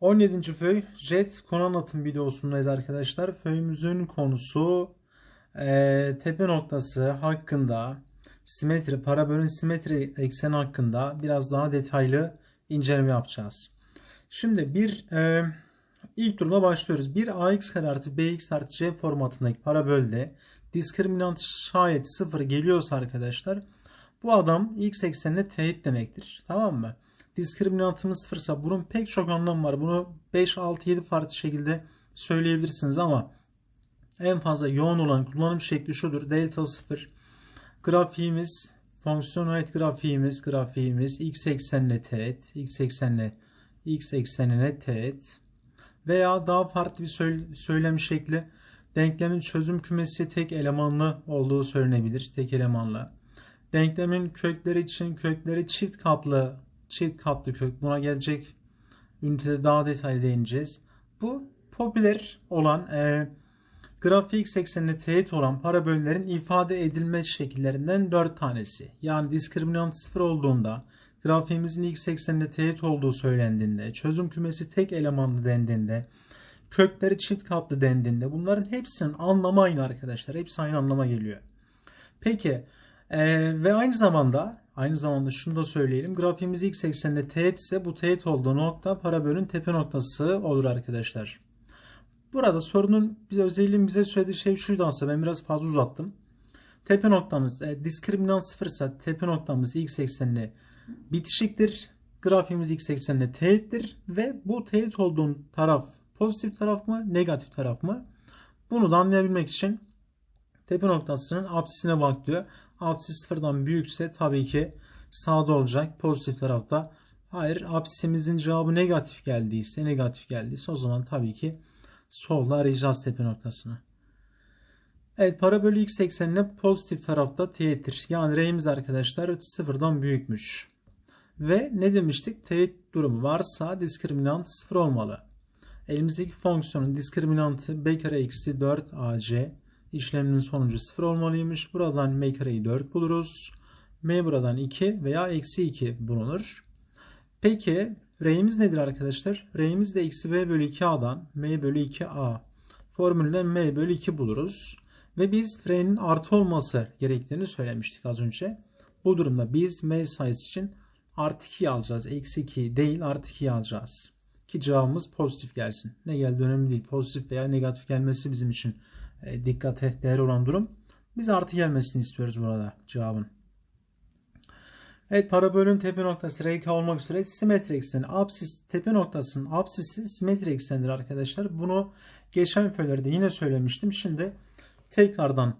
17. föy jet konu anlatım videosundayız arkadaşlar. Föyümüzün konusu eee, tepe noktası hakkında simetri, parabolün simetri ekseni hakkında biraz daha detaylı inceleme yapacağız. Şimdi bir eee, ilk duruma başlıyoruz. Bir ax kare artı bx artı c formatındaki parabolde diskriminant şayet sıfır geliyorsa arkadaşlar bu adam x eksenine teğet demektir. Tamam mı? Diskriminantımız sıfırsa bunun pek çok anlamı var. Bunu 5, 6, 7 farklı şekilde söyleyebilirsiniz ama en fazla yoğun olan kullanım şekli şudur. Delta 0 grafiğimiz fonksiyonel grafiğimiz grafiğimiz x eksenine teğet x eksenine x eksenine teğet veya daha farklı bir söyle- söylem şekli denklemin çözüm kümesi tek elemanlı olduğu söylenebilir. Tek elemanlı. Denklemin kökleri için kökleri çift katlı çift katlı kök buna gelecek ünitede daha detaylı değineceğiz. Bu popüler olan e, grafik eksenine teğet olan parabollerin ifade edilme şekillerinden 4 tanesi. Yani diskriminant sıfır olduğunda grafiğimizin x eksenine teğet olduğu söylendiğinde, çözüm kümesi tek elemanlı dendiğinde, kökleri çift katlı dendiğinde bunların hepsinin anlamı aynı arkadaşlar. Hepsi aynı anlama geliyor. Peki eee, ve aynı zamanda aynı zamanda şunu da söyleyelim. Grafiğimiz x eksenine teğet ise bu teğet olduğu nokta parabolün tepe noktası olur arkadaşlar. Burada sorunun bize özelliğin bize söylediği şey şuydu aslında ben biraz fazla uzattım. Tepe noktamız e, diskriminant sıfırsa tepe noktamız x eksenine bitişiktir. Grafiğimiz x eksenine teğettir ve bu teğet olduğun taraf pozitif taraf mı negatif taraf mı? Bunu da anlayabilmek için tepe noktasının apsisine bak diyor. Apsis sıfırdan büyükse tabii ki sağda olacak pozitif tarafta. Hayır apsisimizin cevabı negatif geldiyse negatif geldiyse o zaman tabii ki solda arayacağız tepe noktasını. Evet parabolü x eksenine pozitif tarafta teğettir. Yani r'imiz arkadaşlar sıfırdan büyükmüş. Ve ne demiştik? Teğet durumu varsa diskriminant sıfır olmalı. Elimizdeki fonksiyonun diskriminantı b kare eksi 4 ac işleminin sonucu 0 olmalıymış. Buradan m kareyi 4 buluruz. m buradan 2 veya eksi 2 bulunur. Peki r'imiz nedir arkadaşlar? R'imiz de eksi b bölü 2a'dan m bölü 2a formülünden m bölü 2 buluruz. Ve biz r'nin artı olması gerektiğini söylemiştik az önce. Bu durumda biz m sayısı için artı 2'yi alacağız. Eksi 2 değil artı 2'yi alacağız. Ki cevabımız pozitif gelsin. Ne geldi önemli değil. Pozitif veya negatif gelmesi bizim için dikkate değer olan durum. Biz artı gelmesini istiyoruz burada cevabın. Evet parabolün tepe noktası RK olmak üzere simetri ekseni. Apsis tepe noktasının apsisi simetri eksenidir arkadaşlar. Bunu geçen föylerde yine söylemiştim. Şimdi tekrardan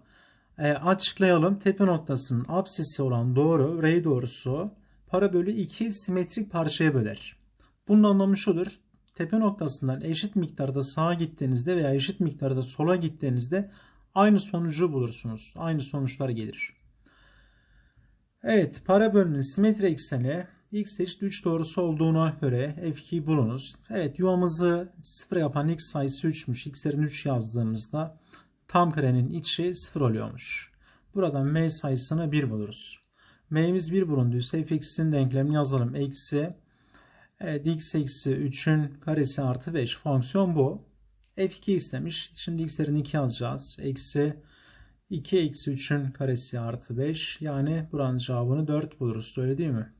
e, açıklayalım. Tepe noktasının apsisi olan doğru R doğrusu parabolü iki simetrik parçaya böler. Bunun anlamı şudur. Tepe noktasından eşit miktarda sağa gittiğinizde veya eşit miktarda sola gittiğinizde aynı sonucu bulursunuz. Aynı sonuçlar gelir. Evet, parabolün simetri ekseni x eşit 3 doğrusu olduğuna göre f2'yi bulunuz. Evet, yuvamızı 0 yapan x sayısı 3'müş. x'lerin 3 yazdığımızda tam karenin içi 0 oluyormuş. Buradan m sayısını 1 buluruz. m'miz 1 bulunduysa fx'in denklemini yazalım. Eksi Evet x eksi 3'ün karesi artı 5 fonksiyon bu. f2 istemiş. Şimdi x'lerin 2 yazacağız. Eksi 2 eksi 3'ün karesi artı 5. Yani buranın cevabını 4 buluruz. Öyle değil mi?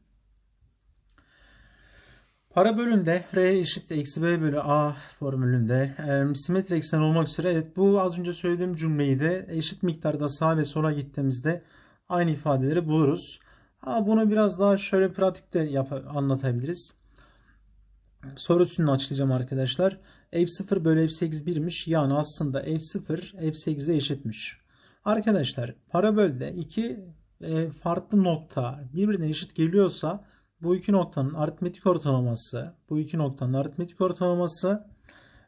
Parabolünde r eşit eksi b bölü a formülünde e, simetri eksen olmak üzere evet bu az önce söylediğim cümleyi de eşit miktarda sağa ve sola gittiğimizde aynı ifadeleri buluruz. Ama bunu biraz daha şöyle pratikte yap anlatabiliriz sorusunu açıklayacağım arkadaşlar. F0 bölü F8 1'miş. Yani aslında F0 F8'e eşitmiş. Arkadaşlar parabolde iki e, farklı nokta birbirine eşit geliyorsa bu iki noktanın aritmetik ortalaması bu iki noktanın aritmetik ortalaması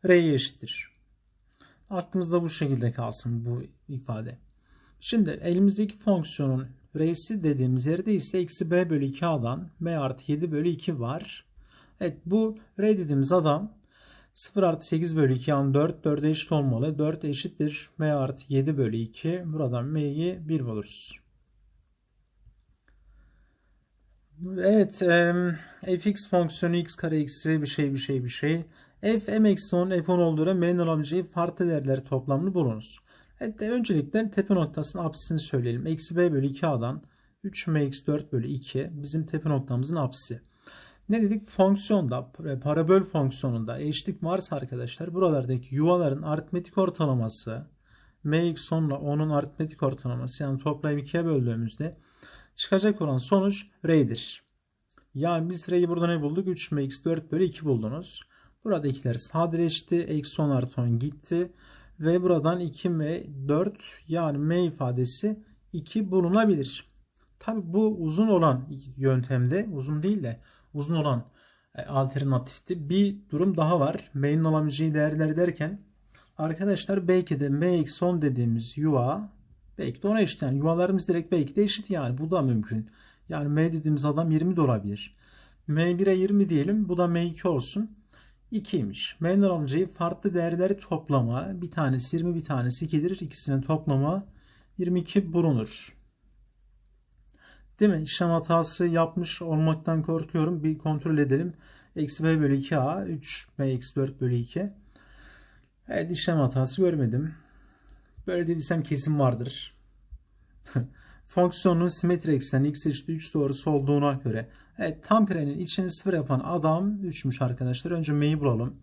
R'ye eşittir. Aklımızda bu şekilde kalsın bu ifade. Şimdi elimizdeki fonksiyonun R'si dediğimiz yerde ise eksi B bölü 2A'dan M artı 7 bölü 2 var. Evet bu R dediğimiz adam 0 artı 8 bölü 2 yani 4. 4'e eşit olmalı. 4 eşittir. M artı 7 bölü 2. Buradan M'yi 1 buluruz. Evet, em, fx fonksiyonu x kare eksi bir şey bir şey bir şey. f m eksi 10 f10 olduğuna m'nin alabileceği farklı değerleri toplamını bulunuz. Evet öncelikle tepe noktasının apsisini söyleyelim. Eksi b bölü 2a'dan 3m eksi 4 bölü 2 bizim tepe noktamızın apsisi. Ne dedik? Fonksiyonda, parabol fonksiyonunda eşitlik varsa arkadaşlar buralardaki yuvaların aritmetik ortalaması m eksi 10 ile 10'un aritmetik ortalaması yani toplayıp 2'ye böldüğümüzde çıkacak olan sonuç R'dir. Yani biz R'yi burada ne bulduk? 3 m eksi 4 bölü 2 buldunuz. Buradakiler sadeleşti. Eksi 10 artı 10 gitti. Ve buradan 2 m 4 yani m ifadesi 2 bulunabilir. Tabi bu uzun olan yöntemde uzun değil de uzun olan e, alternatifte bir durum daha var. M'nin alabileceği değerler derken arkadaşlar belki de m 10 dediğimiz yuva belki de ona eşit. Yani yuvalarımız direkt belki de eşit yani. Bu da mümkün. Yani m dediğimiz adam 20 de olabilir. m1'e 20 diyelim. Bu da m2 olsun. 2'ymiş. M'nin alabileceği farklı değerleri toplama. Bir tanesi 20 bir tanesi 2'dir. İkisinin toplama 22 bulunur. Değil mi? İşlem hatası yapmış olmaktan korkuyorum. Bir kontrol edelim. Eksi b bölü 2a 3 b eksi 4 bölü 2. Evet işlem hatası görmedim. Böyle dediysem kesin vardır. Fonksiyonun simetri ekseni x eşittir 3 doğrusu olduğuna göre. Evet tam karenin içini sıfır yapan adam 3'müş arkadaşlar. Önce m'yi bulalım.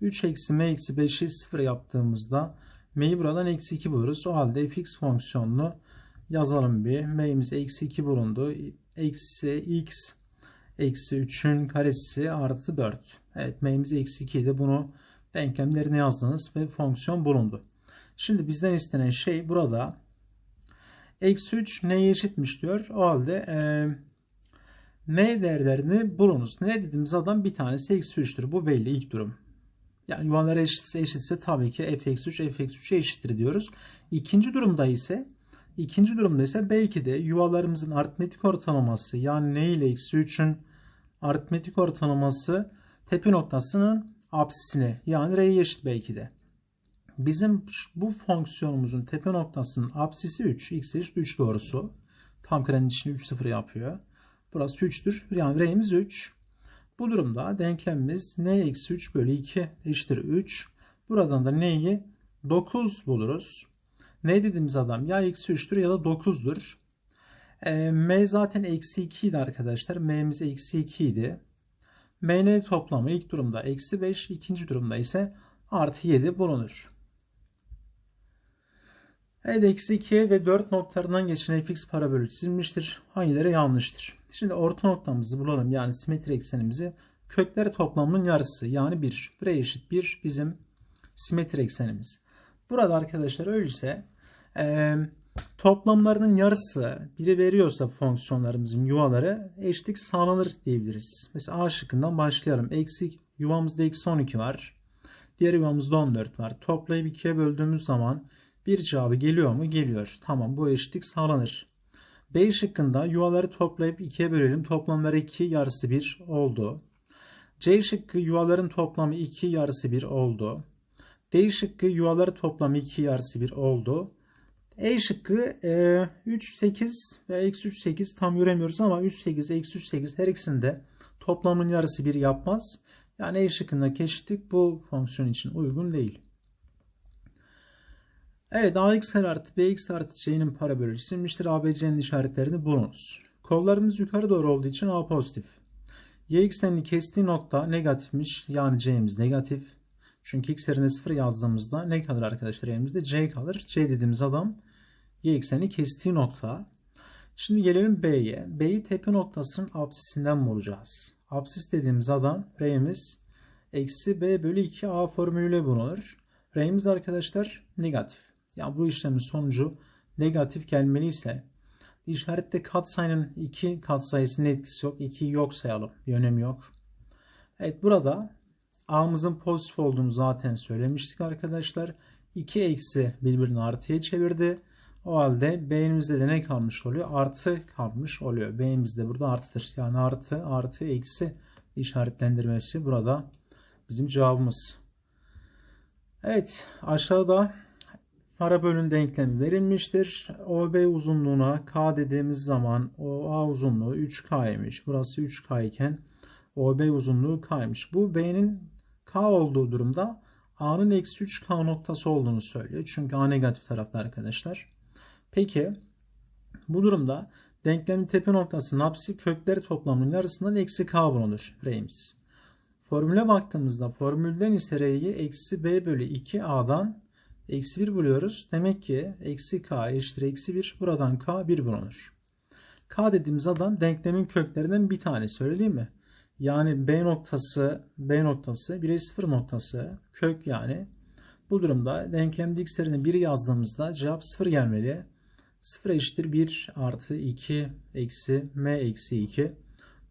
3 eksi m eksi 5'i sıfır yaptığımızda m'yi buradan eksi 2 buluruz. O halde fx fonksiyonunu yazalım bir. m'imiz eksi 2 bulundu. Eksi x eksi 3'ün karesi artı 4. Evet m'imiz eksi 2 idi. Bunu denklemlerine yazdınız ve fonksiyon bulundu. Şimdi bizden istenen şey burada eksi 3 neye eşitmiş diyor. O halde e, n değerlerini bulunuz. Ne dediğimiz adam bir tanesi eksi 3'tür. Bu belli ilk durum. Yani yuvalar eşitse, eşitse tabii ki f eksi 3 f eksi 3'e eşittir diyoruz. İkinci durumda ise ikinci durumda ise belki de yuvalarımızın aritmetik ortalaması yani n ile eksi 3'ün aritmetik ortalaması tepe noktasının apsisine yani r'ye eşit belki de. Bizim bu fonksiyonumuzun tepe noktasının apsisi 3. X eşit 3 doğrusu. Tam karenin içini 3 sıfır yapıyor. Burası 3'tür. Yani R'miz 3. Bu durumda denklemimiz n eksi 3 bölü 2 eşittir 3. Buradan da n'yi 9 buluruz. Ne dediğimiz adam ya eksi 3'tür ya da 9'dur. E, m zaten eksi 2 idi arkadaşlar. m'miz eksi 2 idi. mn toplamı ilk durumda eksi 5. ikinci durumda ise artı 7 bulunur. Evet eksi 2 ve 4 noktalarından geçen fx parabolü çizilmiştir. Hangileri yanlıştır? Şimdi orta noktamızı bulalım. Yani simetri eksenimizi kökleri toplamının yarısı yani 1. Buraya eşit 1 bizim simetri eksenimiz. Burada arkadaşlar öyleyse e, toplamlarının yarısı biri veriyorsa fonksiyonlarımızın yuvaları eşitlik sağlanır diyebiliriz. Mesela A şıkkından başlayalım. Eksi yuvamızda eksi 12 var. Diğer yuvamızda 14 var. Toplayıp 2'ye böldüğümüz zaman bir cevabı geliyor mu? Geliyor. Tamam bu eşitlik sağlanır. B şıkkında yuvaları toplayıp 2'ye bölelim. Toplamları 2 yarısı 1 oldu. C şıkkı yuvaların toplamı 2 yarısı 1 oldu. D şıkkı yuvaları toplamı 2 yarısı 1 oldu. E şıkkı e, 3, 8 ve eksi 3, 8 tam göremiyoruz ama 3, 8, eksi 3, 8 her ikisinde toplamın yarısı 1 yapmaz. Yani E şıkkındaki eşitlik bu fonksiyon için uygun değil. Evet ax kare artı bx artı c'nin parabolü çizilmiştir. ABC'nin işaretlerini bulunuz. Kollarımız yukarı doğru olduğu için A pozitif. Y eksenini kestiği nokta negatifmiş. Yani c'miz negatif. Çünkü x yerine 0 yazdığımızda ne kalır arkadaşlar elimizde? C kalır. C dediğimiz adam y eksenini kestiği nokta. Şimdi gelelim B'ye. B'yi tepe noktasının apsisinden bulacağız. Apsis dediğimiz adam R'miz eksi B bölü 2 A formülüyle bulunur. R'miz arkadaşlar negatif. Yani bu işlemin sonucu negatif gelmeliyse işarette katsayının iki katsayısının etkisi yok. 2'yi yok sayalım. Bir önemi yok. Evet burada A'mızın pozitif olduğunu zaten söylemiştik arkadaşlar. 2 eksi birbirini artıya çevirdi. O halde B'imizde de ne kalmış oluyor? Artı kalmış oluyor. B'imizde burada artıdır. Yani artı artı eksi işaretlendirmesi burada bizim cevabımız. Evet aşağıda Parabolün denklemi verilmiştir. OB uzunluğuna K dediğimiz zaman OA uzunluğu 3K'ymış. Burası 3K iken OB uzunluğu K'ymış. Bu B'nin K olduğu durumda A'nın eksi 3K noktası olduğunu söylüyor. Çünkü A negatif tarafta arkadaşlar. Peki bu durumda denklemin tepe noktası napsi kökleri toplamının yarısından eksi K bulunur. R'miz. Formüle baktığımızda formülden ise R'yi eksi B bölü 2A'dan eksi 1 buluyoruz. Demek ki eksi K eşittir eksi 1. Buradan K 1 bulunur. K dediğimiz adam denklemin köklerinden bir tanesi öyle mi? Yani B noktası B noktası 1'e 0 noktası kök yani. Bu durumda denklemde x yerine 1 yazdığımızda cevap 0 gelmeli. 0 eşittir 1 artı 2 eksi m eksi 2.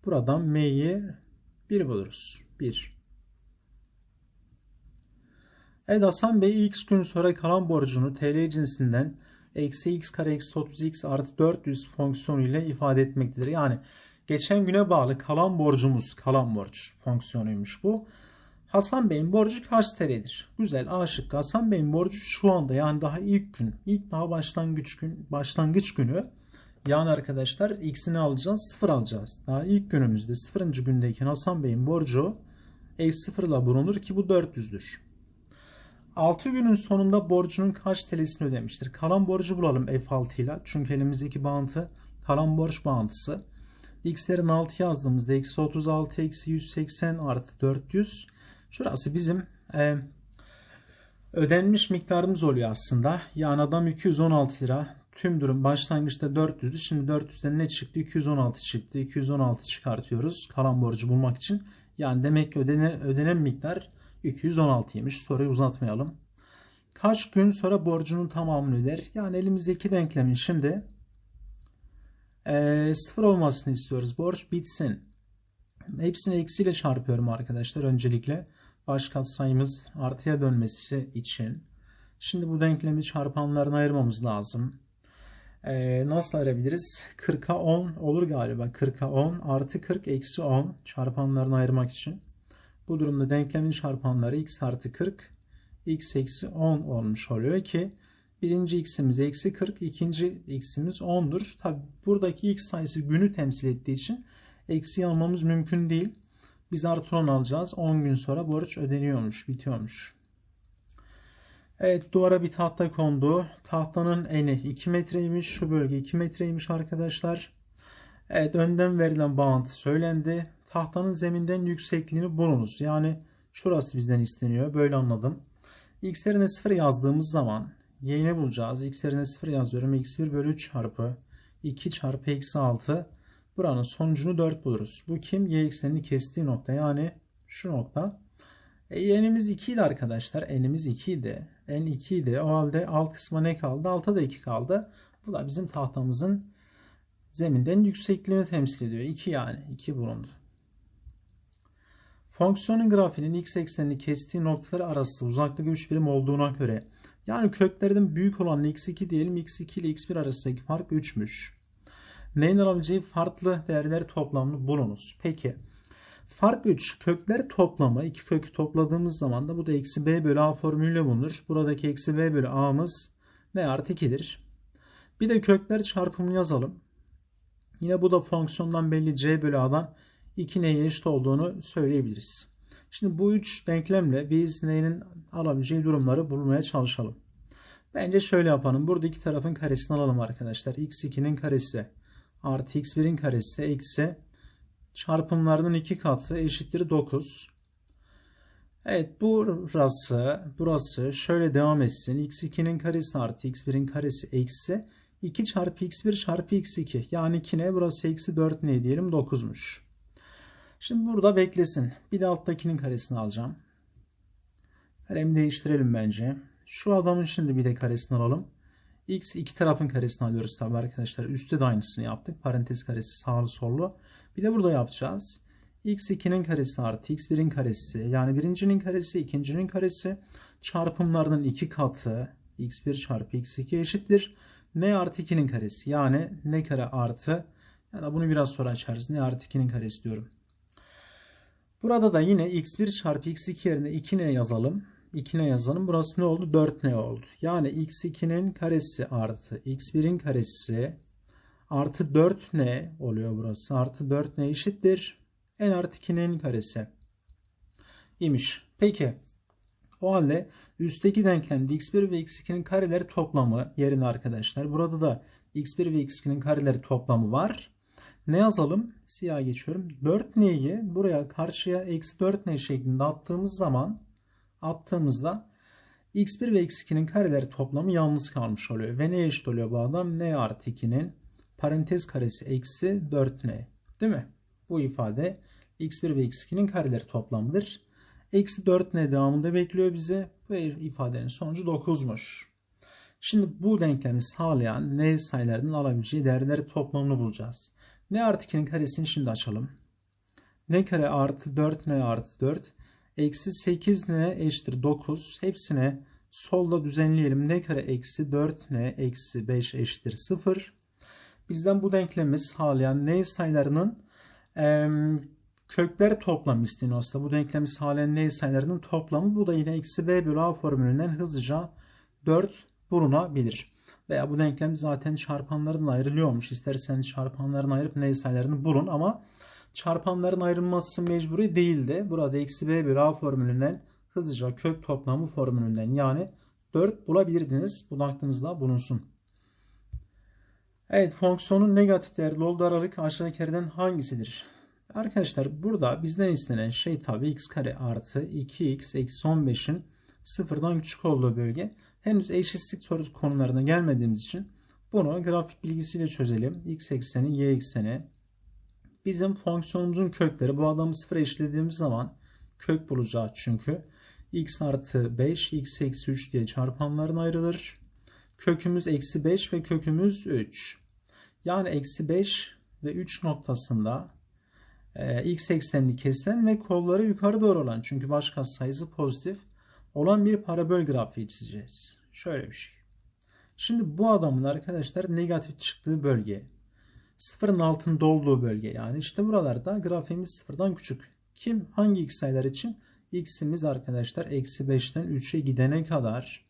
Buradan m'yi 1 buluruz. 1. Evet Hasan Bey x gün sonra kalan borcunu TL cinsinden eksi x kare eksi 30x artı 400 fonksiyonu ile ifade etmektedir. Yani geçen güne bağlı kalan borcumuz kalan borç fonksiyonuymuş bu. Hasan Bey'in borcu kaç TL'dir? Güzel A şıkkı. Hasan Bey'in borcu şu anda yani daha ilk gün, ilk daha başlangıç gün, başlangıç günü. Yani arkadaşlar x'ini alacağız, 0 alacağız. Daha ilk günümüzde 0. gündeyken Hasan Bey'in borcu F0 ile bulunur ki bu 400'dür. 6 günün sonunda borcunun kaç TL'sini ödemiştir? Kalan borcu bulalım F6 ile. Çünkü elimizdeki bağıntı kalan borç bağıntısı. X'lerin 6 yazdığımızda eksi 36 eksi 180 artı 400. Şurası bizim e, ödenmiş miktarımız oluyor aslında. Yani adam 216 lira. Tüm durum başlangıçta 400'dü. Şimdi 400'den ne çıktı? 216 çıktı. 216 çıkartıyoruz kalan borcu bulmak için. Yani demek ki ödene, ödenen miktar 216'ymış. Soruyu uzatmayalım. Kaç gün sonra borcunun tamamını öder? Yani elimizdeki denklemin şimdi e, sıfır olmasını istiyoruz. Borç bitsin. Hepsini eksiyle çarpıyorum arkadaşlar öncelikle. Baş katsayımız artıya dönmesi için. Şimdi bu denklemi çarpanlarına ayırmamız lazım. Ee, nasıl ayırabiliriz? 40'a 10 olur galiba. 40'a 10 artı 40 eksi 10 çarpanlarını ayırmak için. Bu durumda denklemin çarpanları x artı 40 x eksi 10 olmuş oluyor ki birinci x'imiz eksi 40 ikinci x'imiz 10'dur. Tabi buradaki x sayısı günü temsil ettiği için eksi almamız mümkün değil. Biz artı 10 alacağız. 10 gün sonra borç ödeniyormuş, bitiyormuş. Evet duvara bir tahta kondu. Tahtanın eni 2 metreymiş. Şu bölge 2 metreymiş arkadaşlar. Evet önden verilen bağıntı söylendi. Tahtanın zeminden yüksekliğini bulunuz. Yani şurası bizden isteniyor. Böyle anladım. X yerine 0 yazdığımız zaman y'ni bulacağız. X yerine 0 yazıyorum. x1 bölü 3 çarpı 2 çarpı eksi 6. Buranın sonucunu 4 buluruz. Bu kim? Y eksenini kestiği nokta. Yani şu nokta. E, n'imiz 2 idi arkadaşlar. N'imiz 2 idi. N 2 idi. O halde alt kısma ne kaldı? Altta da 2 kaldı. Bu da bizim tahtamızın zeminden yüksekliğini temsil ediyor. 2 yani. 2 bulundu. Fonksiyonun grafiğinin x eksenini kestiği noktaları arası uzaklık 3 birim olduğuna göre yani köklerden büyük olan x2 diyelim x2 ile x1 arasındaki fark 3'müş. Neyin alabileceği farklı değerler toplamını bulunuz. Peki fark 3 kökler toplamı iki kökü topladığımız zaman da bu da eksi b bölü a formülüyle bulunur. Buradaki eksi b bölü a'mız ne artı 2'dir. Bir de kökler çarpımını yazalım. Yine bu da fonksiyondan belli c bölü a'dan 2 neye eşit olduğunu söyleyebiliriz. Şimdi bu üç denklemle biz neyin alabileceği durumları bulmaya çalışalım. Bence şöyle yapalım. Burada iki tarafın karesini alalım arkadaşlar. x2'nin karesi artı x1'in karesi eksi çarpımlarının iki katı eşittir 9. Evet burası burası şöyle devam etsin. x2'nin karesi artı x1'in karesi eksi 2 çarpı x1 çarpı x2. Yani 2 ne? Burası eksi 4 ne diyelim? 9'muş. Şimdi burada beklesin. Bir de alttakinin karesini alacağım. Kalemi değiştirelim bence. Şu adamın şimdi bir de karesini alalım. X iki tarafın karesini alıyoruz tabi arkadaşlar. Üstte de aynısını yaptık. Parantez karesi sağlı sollu. Bir de burada yapacağız. X2'nin karesi artı X1'in karesi. Yani birincinin karesi, ikincinin karesi. Çarpımlarının iki katı. X1 çarpı X2 eşittir. N artı 2'nin karesi. Yani N kare artı. Ya da bunu biraz sonra açarız. N artı 2'nin karesi diyorum. Burada da yine x1 çarpı x2 yerine 2n yazalım. 2 ne yazalım. Burası ne oldu? 4 ne oldu? Yani x2'nin karesi artı x1'in karesi artı 4 ne oluyor burası? Artı 4 ne eşittir? n artı 2'nin karesi imiş. Peki o halde üstteki denklemde x1 ve x2'nin kareleri toplamı yerine arkadaşlar. Burada da x1 ve x2'nin kareleri toplamı var. Ne yazalım? Siyah geçiyorum. 4 neyi buraya karşıya eksi 4 ne şeklinde attığımız zaman attığımızda x1 ve x2'nin kareleri toplamı yalnız kalmış oluyor. Ve ne eşit oluyor bu adam? n artı 2'nin parantez karesi eksi 4n. Değil mi? Bu ifade x1 ve x2'nin kareleri toplamıdır. Eksi 4n devamında bekliyor bize. Bu ifadenin sonucu 9'muş. Şimdi bu denklemi sağlayan n sayılarının alabileceği değerleri toplamını bulacağız. n artı 2'nin karesini şimdi açalım. n kare artı 4n artı 4 eksi 8n eşittir 9. Hepsine solda düzenleyelim. n kare eksi 4n eksi 5 eşittir 0. Bizden bu denklemi sağlayan n sayılarının e, kökler toplamı isteniyor aslında. Bu denklemi sağlayan n sayılarının toplamı. Bu da yine eksi b bölü a formülünden hızlıca 4 bulunabilir. Veya bu denklem zaten çarpanların ayrılıyormuş. İsterseniz çarpanların ayırıp n sayılarını bulun ama çarpanların ayrılması mecburi değildi. Burada eksi b bölü a formülünden hızlıca kök toplamı formülünden yani 4 bulabilirdiniz. Bu da aklınızda bulunsun. Evet fonksiyonun negatif değerli olduğu aralık aşağıdakilerden hangisidir? Arkadaşlar burada bizden istenen şey tabi x kare artı 2x eksi 15'in sıfırdan küçük olduğu bölge. Henüz eşitlik sorusu konularına gelmediğimiz için bunu grafik bilgisiyle çözelim. x ekseni, y ekseni. Bizim fonksiyonumuzun kökleri bu adamı sıfır eşitlediğimiz zaman kök bulacağız çünkü. x artı 5, x eksi 3 diye çarpanlarına ayrılır. Kökümüz eksi 5 ve kökümüz 3. Yani eksi 5 ve 3 noktasında e, x eksenini kesen ve kolları yukarı doğru olan çünkü başka sayısı pozitif olan bir parabol grafiği çizeceğiz. Şöyle bir şey. Şimdi bu adamın arkadaşlar negatif çıktığı bölge sıfırın altında olduğu bölge yani işte buralarda grafiğimiz sıfırdan küçük. Kim? Hangi x sayılar için? x'imiz arkadaşlar eksi 5'ten 3'e gidene kadar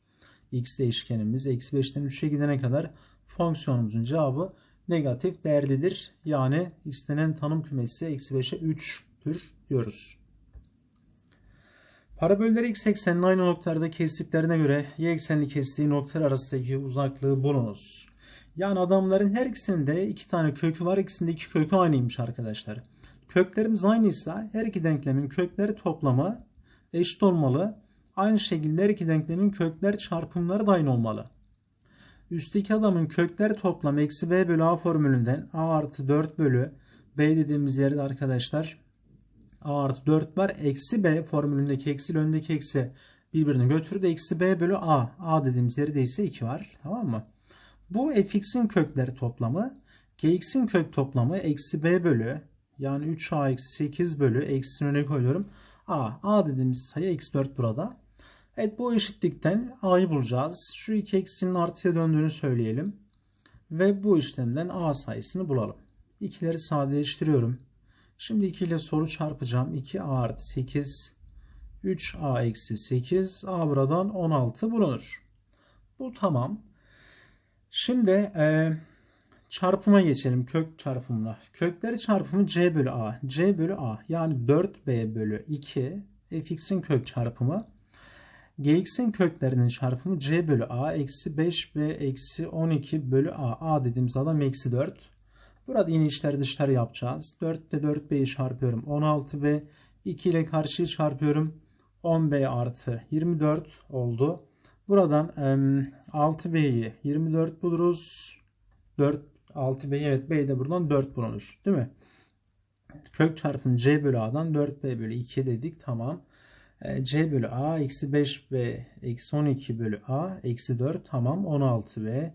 x değişkenimiz eksi 5'ten 3'e gidene kadar fonksiyonumuzun cevabı negatif değerlidir. Yani istenen tanım kümesi eksi 5'e 3'tür diyoruz. Parabolleri x ekseninin aynı noktalarda kestiklerine göre y eksenini kestiği noktalar arasındaki uzaklığı bulunuz. Yani adamların her ikisinde iki tane kökü var. İkisinde iki kökü aynıymış arkadaşlar. Köklerimiz aynıysa her iki denklemin kökleri toplamı eşit olmalı. Aynı şekilde her iki denklemin kökler çarpımları da aynı olmalı. Üstteki adamın kökler toplamı eksi b bölü a formülünden a artı 4 bölü b dediğimiz yerde arkadaşlar a artı 4 var. Eksi b formülündeki eksi öndeki eksi birbirini götürdü. Eksi b bölü a. a dediğimiz yerde ise 2 var. Tamam mı? Bu fx'in kökleri toplamı. gx'in kök toplamı eksi b bölü yani 3a eksi 8 bölü eksisini öne koyuyorum. a. a dediğimiz sayı eksi 4 burada. Evet bu eşitlikten a'yı bulacağız. Şu iki eksinin artıya döndüğünü söyleyelim. Ve bu işlemden a sayısını bulalım. İkileri sadeleştiriyorum. Şimdi 2 ile soru çarpacağım. 2a artı 8 3a eksi 8 a buradan 16 bulunur. Bu tamam. Şimdi e, çarpıma geçelim. Kök çarpımına. Kökleri çarpımı c bölü a. c bölü a yani 4b bölü 2 fx'in kök çarpımı. gx'in köklerinin çarpımı c bölü a eksi 5b eksi 12 bölü a. a dediğimiz adam eksi 4. Burada yine içler dışlar yapacağız. 4 ile 4b'yi çarpıyorum. 16b 2 ile karşıyı çarpıyorum. 10b artı 24 oldu. Buradan 6b'yi 24 buluruz. 4 6b evet b de buradan 4 bulunur. Değil mi? Kök çarpım c bölü a'dan 4b bölü 2 dedik. Tamam. c bölü a eksi 5b eksi 12 bölü a eksi 4 tamam 16b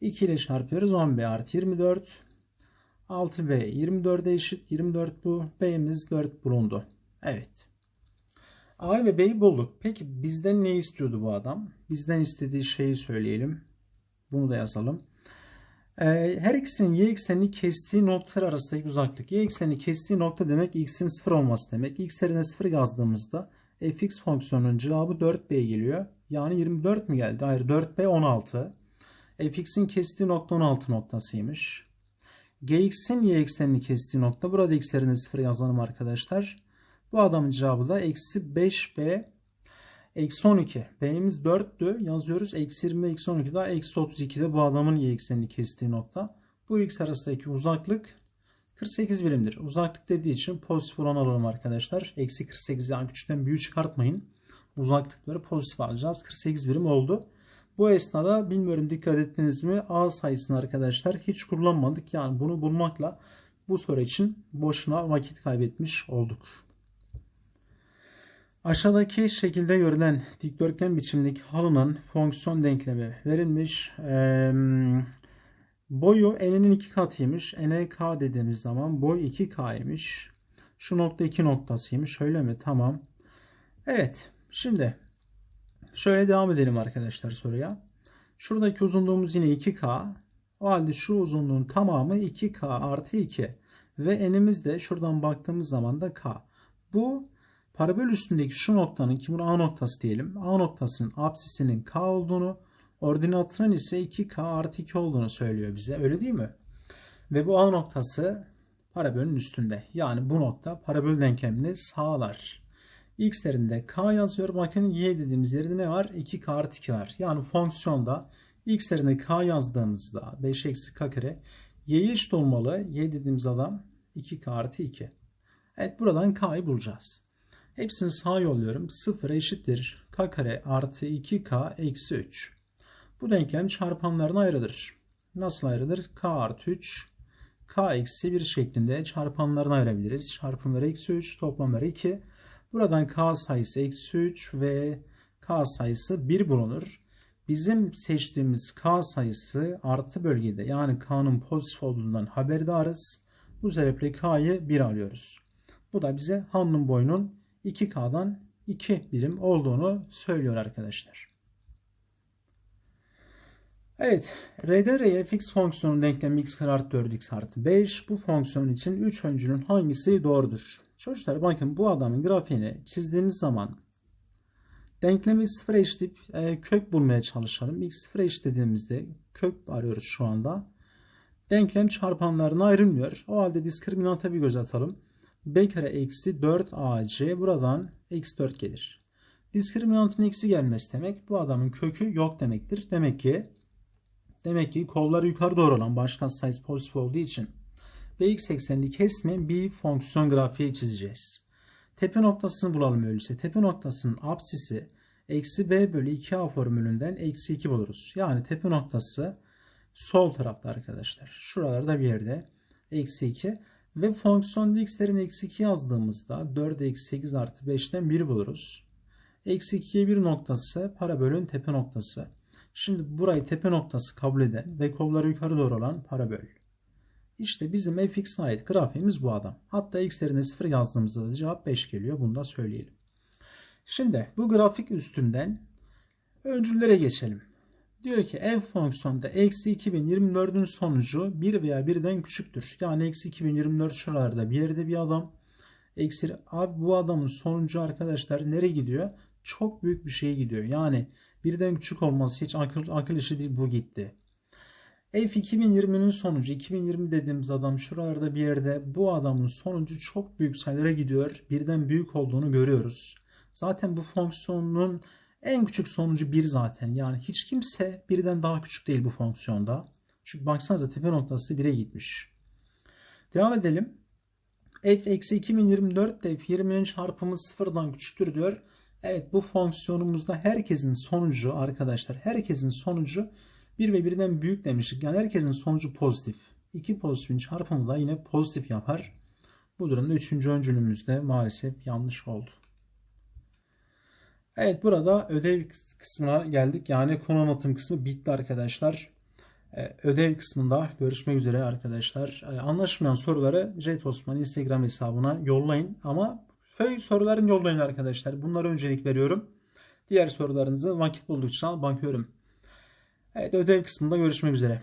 2 ile çarpıyoruz 10b artı 24 6b 24'e eşit 24 bu b'miz 4 bulundu. Evet. A ve B'yi bulduk. Peki bizden ne istiyordu bu adam? Bizden istediği şeyi söyleyelim. Bunu da yazalım. Ee, her ikisinin y eksenini kestiği noktalar arasındaki uzaklık. Y eksenini kestiği nokta demek x'in 0 olması demek. x yerine 0 yazdığımızda fx fonksiyonunun cevabı 4b geliyor. Yani 24 mi geldi? Hayır 4b 16. fx'in kestiği nokta 16 noktasıymış. gx'in y eksenini kestiği nokta. Burada x'lerini 0 yazalım arkadaşlar. Bu adamın cevabı da eksi 5b eksi 12. b'miz 4'tü. Yazıyoruz. Eksi 20 eksi 12 daha eksi 32'de bu adamın y eksenini kestiği nokta. Bu x arasındaki uzaklık 48 birimdir. Uzaklık dediği için pozitif olan alalım arkadaşlar. Eksi 48 yani küçükten büyük çıkartmayın. Uzaklıkları pozitif alacağız. 48 birim oldu. Bu esnada bilmiyorum dikkat ettiniz mi A sayısını arkadaşlar hiç kullanmadık. Yani bunu bulmakla bu soru için boşuna vakit kaybetmiş olduk. Aşağıdaki şekilde görülen dikdörtgen biçimdeki halının fonksiyon denklemi verilmiş. Boyu n'in 2 katıymış. n'e k dediğimiz zaman boy 2k'ymış. Şu nokta 2 noktasıymış. Öyle mi? Tamam. Evet. Şimdi şöyle devam edelim arkadaşlar soruya. Şuradaki uzunluğumuz yine 2k. O halde şu uzunluğun tamamı 2k artı 2. Ve n'imiz de şuradan baktığımız zaman da k. Bu parabol üstündeki şu noktanın ki bunu A noktası diyelim. A noktasının apsisinin k olduğunu, ordinatının ise 2k artı 2 olduğunu söylüyor bize. Öyle değil mi? Ve bu A noktası parabolün üstünde. Yani bu nokta parabol denklemini sağlar. X'lerinde k yazıyor. Bakın y dediğimiz yerde ne var? 2k artı 2 var. Yani fonksiyonda x'lerine k yazdığımızda 5 eksi k kare y'ye eşit olmalı. y dediğimiz adam 2k artı 2. Evet buradan k'yı bulacağız. Hepsini sağa yolluyorum. 0 eşittir k kare artı 2k eksi 3. Bu denklem çarpanlarına ayrılır. Nasıl ayrılır? k artı 3 k eksi 1 şeklinde çarpanlarına ayırabiliriz. Çarpımları eksi 3 toplamları 2. Buradan k sayısı eksi 3 ve k sayısı 1 bulunur. Bizim seçtiğimiz k sayısı artı bölgede yani k'nın pozitif olduğundan haberdarız. Bu sebeple k'yı 1 alıyoruz. Bu da bize Han'ın boyunun 2k'dan 2 birim olduğunu söylüyor arkadaşlar. Evet, R'de R'ye fx fonksiyonun denklemi x artı 4x artı 5. Bu fonksiyon için 3 öncülün hangisi doğrudur? Çocuklar bakın bu adamın grafiğini çizdiğiniz zaman denklemi sıfıra eşitleyip e, kök bulmaya çalışalım. x sıfıra eşitlediğimizde kök arıyoruz şu anda. Denklem çarpanlarına ayrılmıyor. O halde diskriminanta bir göz atalım. B kare eksi 4ac buradan eksi 4 gelir. Diskriminantın eksi gelmesi demek bu adamın kökü yok demektir. Demek ki demek ki kolları yukarı doğru olan başkan sayısı pozitif olduğu için ve x eksenini kesmeyen bir fonksiyon grafiği çizeceğiz. Tepe noktasını bulalım öyleyse. Tepe noktasının apsisi eksi b bölü 2a formülünden eksi 2 buluruz. Yani tepe noktası sol tarafta arkadaşlar. Şuralarda bir yerde eksi 2 ve fonksiyon x'lerin eksi 2 yazdığımızda 4 eksi 8 artı 5'ten 1 buluruz. Eksi 2'ye 1 noktası parabolün tepe noktası. Şimdi burayı tepe noktası kabul eden ve kolları yukarı doğru olan parabol. İşte bizim fx'e ait grafiğimiz bu adam. Hatta x'lerine 0 yazdığımızda da cevap 5 geliyor. Bunu da söyleyelim. Şimdi bu grafik üstünden öncüllere geçelim. Diyor ki f fonksiyonda eksi 2024'ün sonucu 1 veya 1'den küçüktür. Yani eksi 2024 şuralarda bir yerde bir adam. Eksi, abi bu adamın sonucu arkadaşlar nereye gidiyor? Çok büyük bir şeye gidiyor. Yani birden küçük olması hiç akıl, akıl işi değil bu gitti. F 2020'nin sonucu 2020 dediğimiz adam şuralarda bir yerde bu adamın sonucu çok büyük sayılara gidiyor. Birden büyük olduğunu görüyoruz. Zaten bu fonksiyonun en küçük sonucu 1 zaten. Yani hiç kimse birden daha küçük değil bu fonksiyonda. Çünkü baksanıza tepe noktası 1'e gitmiş. Devam edelim. f eksi 2024 de f20'nin çarpımı sıfırdan küçüktür diyor. Evet bu fonksiyonumuzda herkesin sonucu arkadaşlar herkesin sonucu 1 ve 1'den büyük demiştik. Yani herkesin sonucu pozitif. 2 pozitifin çarpımı da yine pozitif yapar. Bu durumda 3. öncülümüzde maalesef yanlış oldu. Evet burada ödev kısmına geldik. Yani konu anlatım kısmı bitti arkadaşlar. Ee, ödev kısmında görüşmek üzere arkadaşlar. Ee, anlaşmayan soruları Jet Osman Instagram hesabına yollayın. Ama föy soruların yollayın arkadaşlar. Bunlara öncelik veriyorum. Diğer sorularınızı vakit buldukça bakıyorum. Evet ödev kısmında görüşmek üzere.